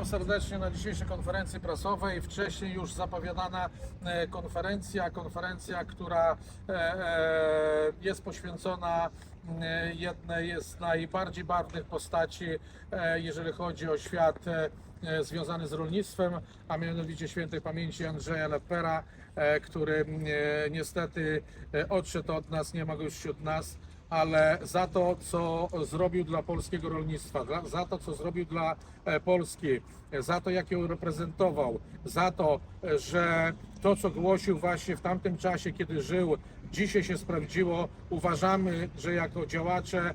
Witam serdecznie na dzisiejszej konferencji prasowej. Wcześniej już zapowiadana e, konferencja, konferencja, która e, e, jest poświęcona jednej z najbardziej barwnych postaci, jeżeli chodzi o świat związany z rolnictwem, a mianowicie świętej pamięci Andrzeja Lepera, który niestety odszedł od nas, nie ma go już wśród nas ale za to, co zrobił dla polskiego rolnictwa, dla, za to, co zrobił dla e, Polski, za to, jak ją reprezentował, za to, e, że to, co głosił właśnie w tamtym czasie, kiedy żył, dzisiaj się sprawdziło. Uważamy, że jako działacze,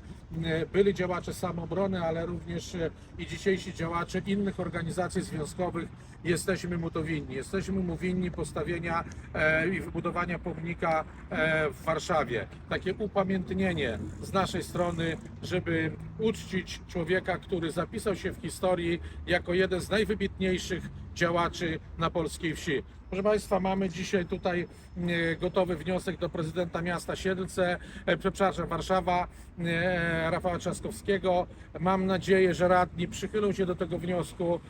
byli działacze samoobrony, ale również e, i dzisiejsi działacze innych organizacji związkowych, jesteśmy mu to winni. Jesteśmy mu winni postawienia e, i wybudowania pomnika e, w Warszawie. Takie upamiętnienie z naszej strony, żeby uczcić człowieka, który zapisał się w historii jako jeden z najwybitniejszych działaczy na polskiej wsi. Proszę Państwa, mamy dzisiaj tutaj e, gotowy wniosek do prezydenta miasta Siedlce, e, przepraszam, Warszawa, e, Rafała Trzaskowskiego. Mam nadzieję, że radni przychylą się do tego wniosku.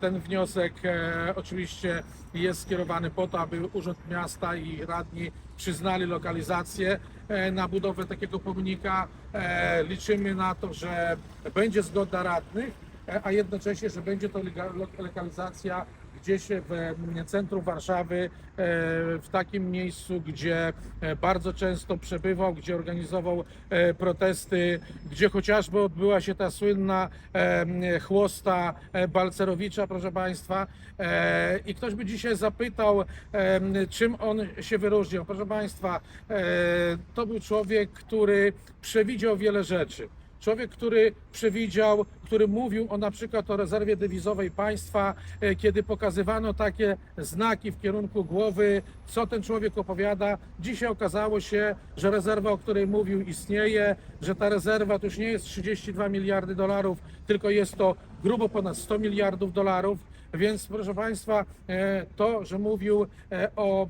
Ten wniosek oczywiście jest skierowany po to, aby Urząd Miasta i radni przyznali lokalizację na budowę takiego pomnika. Liczymy na to, że będzie zgoda radnych, a jednocześnie, że będzie to lokalizacja gdzieś w mm, centrum Warszawy, e, w takim miejscu, gdzie e, bardzo często przebywał, gdzie organizował e, protesty, gdzie chociażby odbyła się ta słynna e, chłosta e, Balcerowicza, proszę Państwa. E, I ktoś by dzisiaj zapytał, e, czym on się wyróżniał. Proszę Państwa, e, to był człowiek, który przewidział wiele rzeczy. Człowiek, który przewidział, który mówił o na przykład o rezerwie dewizowej państwa, e, kiedy pokazywano takie znaki w kierunku głowy, co ten człowiek opowiada. Dzisiaj okazało się, że rezerwa, o której mówił, istnieje, że ta rezerwa to już nie jest 32 miliardy dolarów, tylko jest to grubo ponad 100 miliardów dolarów. Więc proszę Państwa, e, to, że mówił e, o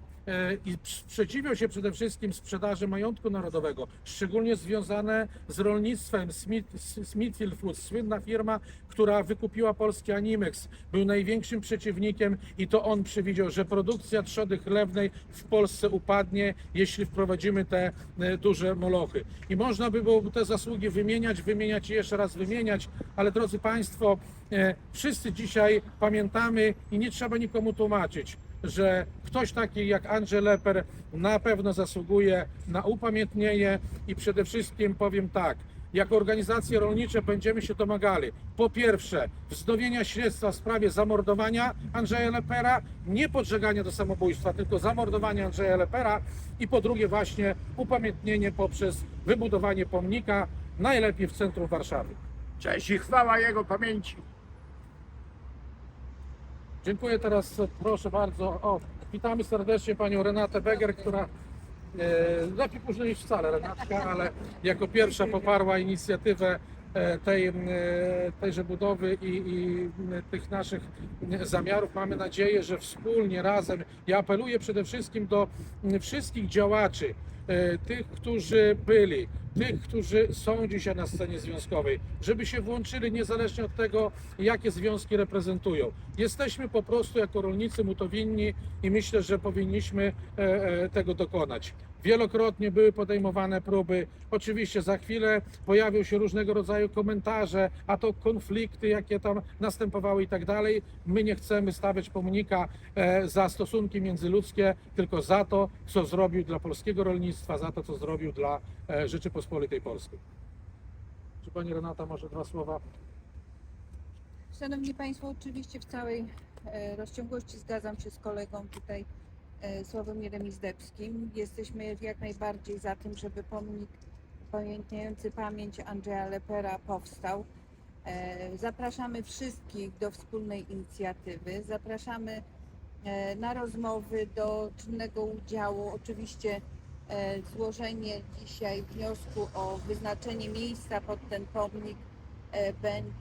i sprzeciwiał się przede wszystkim sprzedaży majątku narodowego, szczególnie związane z rolnictwem. Smith, Smithfield Foods, słynna firma, która wykupiła polski Animex, był największym przeciwnikiem i to on przewidział, że produkcja trzody chlewnej w Polsce upadnie, jeśli wprowadzimy te e, duże molochy. I można by było te zasługi wymieniać, wymieniać i jeszcze raz wymieniać, ale drodzy Państwo, e, wszyscy dzisiaj pamiętamy i nie trzeba nikomu tłumaczyć, że ktoś taki jak Andrzej Leper na pewno zasługuje na upamiętnienie i przede wszystkim powiem tak, jako organizacje rolnicze będziemy się domagali po pierwsze wznowienia śledztwa w sprawie zamordowania Andrzeja Lepera, nie podżegania do samobójstwa, tylko zamordowania Andrzeja Lepera i po drugie właśnie upamiętnienie poprzez wybudowanie pomnika, najlepiej w centrum Warszawy. Cześć i chwała Jego pamięci. Dziękuję teraz, proszę bardzo. O, witamy serdecznie panią Renatę Beger, która e, lepiej późno niż wcale, Renatka, ale jako pierwsza poparła inicjatywę tej, e, tejże budowy i, i tych naszych zamiarów. Mamy nadzieję, że wspólnie, razem. Ja apeluję przede wszystkim do wszystkich działaczy, e, tych, którzy byli, tych, którzy są dzisiaj na scenie związkowej, żeby się włączyli niezależnie od tego, jakie związki reprezentują. Jesteśmy po prostu jako rolnicy mu to winni i myślę, że powinniśmy e, e, tego dokonać. Wielokrotnie były podejmowane próby. Oczywiście za chwilę pojawią się różnego rodzaju komentarze, a to konflikty, jakie tam następowały i tak dalej. My nie chcemy stawiać pomnika e, za stosunki międzyludzkie, tylko za to, co zrobił dla polskiego rolnictwa, za to, co zrobił dla e, Rzeczypospolitej Polskiej. Czy pani Renata może dwa słowa? Szanowni Państwo, oczywiście w całej e, rozciągłości zgadzam się z kolegą tutaj Sławomirem Izdebskim. Jesteśmy jak najbardziej za tym, żeby pomnik pamiętający pamięć Andrzeja Lepera powstał. E, Zapraszamy wszystkich do wspólnej inicjatywy. Zapraszamy e, na rozmowy, do czynnego udziału. Oczywiście e, złożenie dzisiaj wniosku o wyznaczenie miejsca pod ten pomnik e,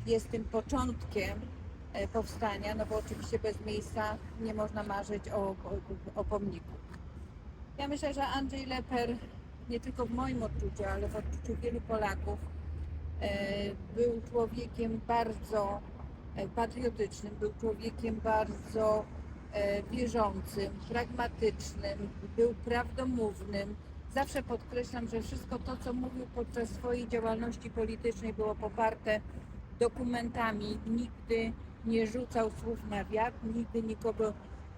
jest tym początkiem e, powstania, no bo oczywiście bez miejsca nie można marzyć o, o, o pomniku. Ja myślę, że Andrzej Leper nie tylko w moim odczuciu, ale w odczuciu wielu Polaków e, był człowiekiem bardzo e, patriotycznym, był człowiekiem bardzo e, wierzącym, pragmatycznym, był prawdomównym. Zawsze podkreślam, że wszystko to, co mówił podczas swojej działalności politycznej, było poparte dokumentami. Nigdy nie rzucał słów na wiatr, nigdy nikogo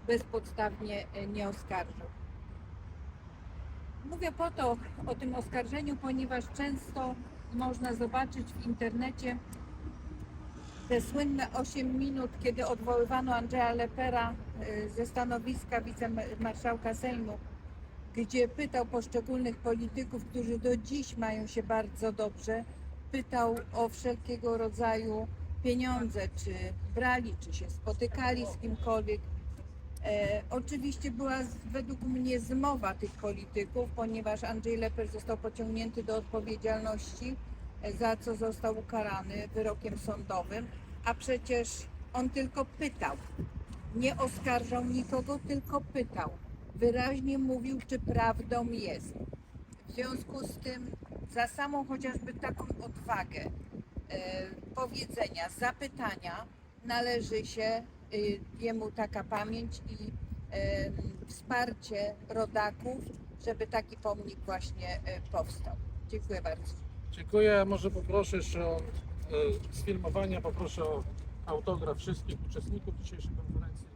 bezpodstawnie e, nie oskarżał. Mówię po to o tym oskarżeniu, ponieważ często można zobaczyć w internecie te słynne 8 minut, kiedy odwoływano Andrzeja Lepera y, ze stanowiska wicemarszałka Sejmu, gdzie pytał poszczególnych polityków, którzy do dziś mają się bardzo dobrze, pytał o wszelkiego rodzaju pieniądze, czy brali, czy się spotykali z kimkolwiek. E, oczywiście była z- według mnie zmowa tych polityków, ponieważ Andrzej Leper został pociągnięty do odpowiedzialności, e, za co został ukarany wyrokiem sądowym, a przecież on tylko pytał. Nie oskarżał nikogo, tylko pytał. Wyraźnie mówił, czy prawdą jest. W związku z tym, za samą chociażby taką odwagę powiedzenia, zapytania, należy się e, jemu taka pamięć i e, wsparcie rodaków, żeby taki pomnik właśnie e, powstał. Dziękuję bardzo. Dziękuję. Może poproszę jeszcze o e, sfilmowania, poproszę o autograf wszystkich uczestników dzisiejszej konferencji.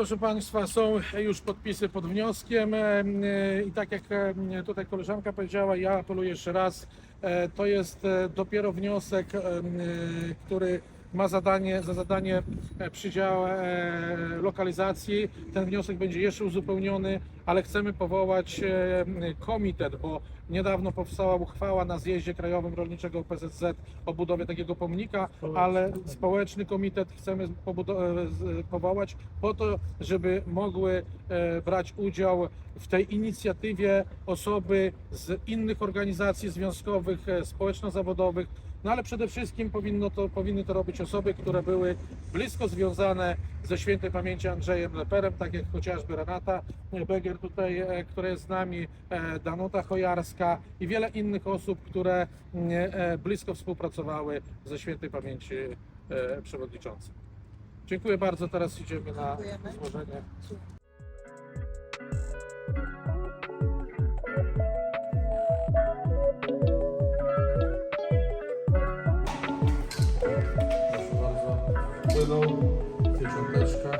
Proszę Państwa, są już podpisy pod wnioskiem e, e, i tak jak e, tutaj koleżanka powiedziała, ja apeluję jeszcze raz, to jest dopiero wniosek, który ma zadanie, za zadanie e, przydział e, lokalizacji. Ten wniosek będzie jeszcze uzupełniony, ale chcemy powołać e, komitet, bo niedawno powstała uchwała na zjeździe krajowym rolniczego PZZ o budowie takiego pomnika, ale społeczny komitet chcemy powołać po to, żeby mogły brać udział w tej inicjatywie osoby z innych organizacji związkowych, społeczno-zawodowych, no ale przede wszystkim powinno to, powinny to robić osoby, które były blisko związane ze świętej pamięci Andrzejem Leperem, tak jak chociażby Renata Beger tutaj, e, która jest z nami, e, Danuta Chojarska i wiele innych osób, które mm, e, blisko współpracowały ze świętej pamięci przewodniczącym. Dziękuję bardzo. Teraz idziemy na Dziękujemy. złożenie. Płyną, piecząteczka.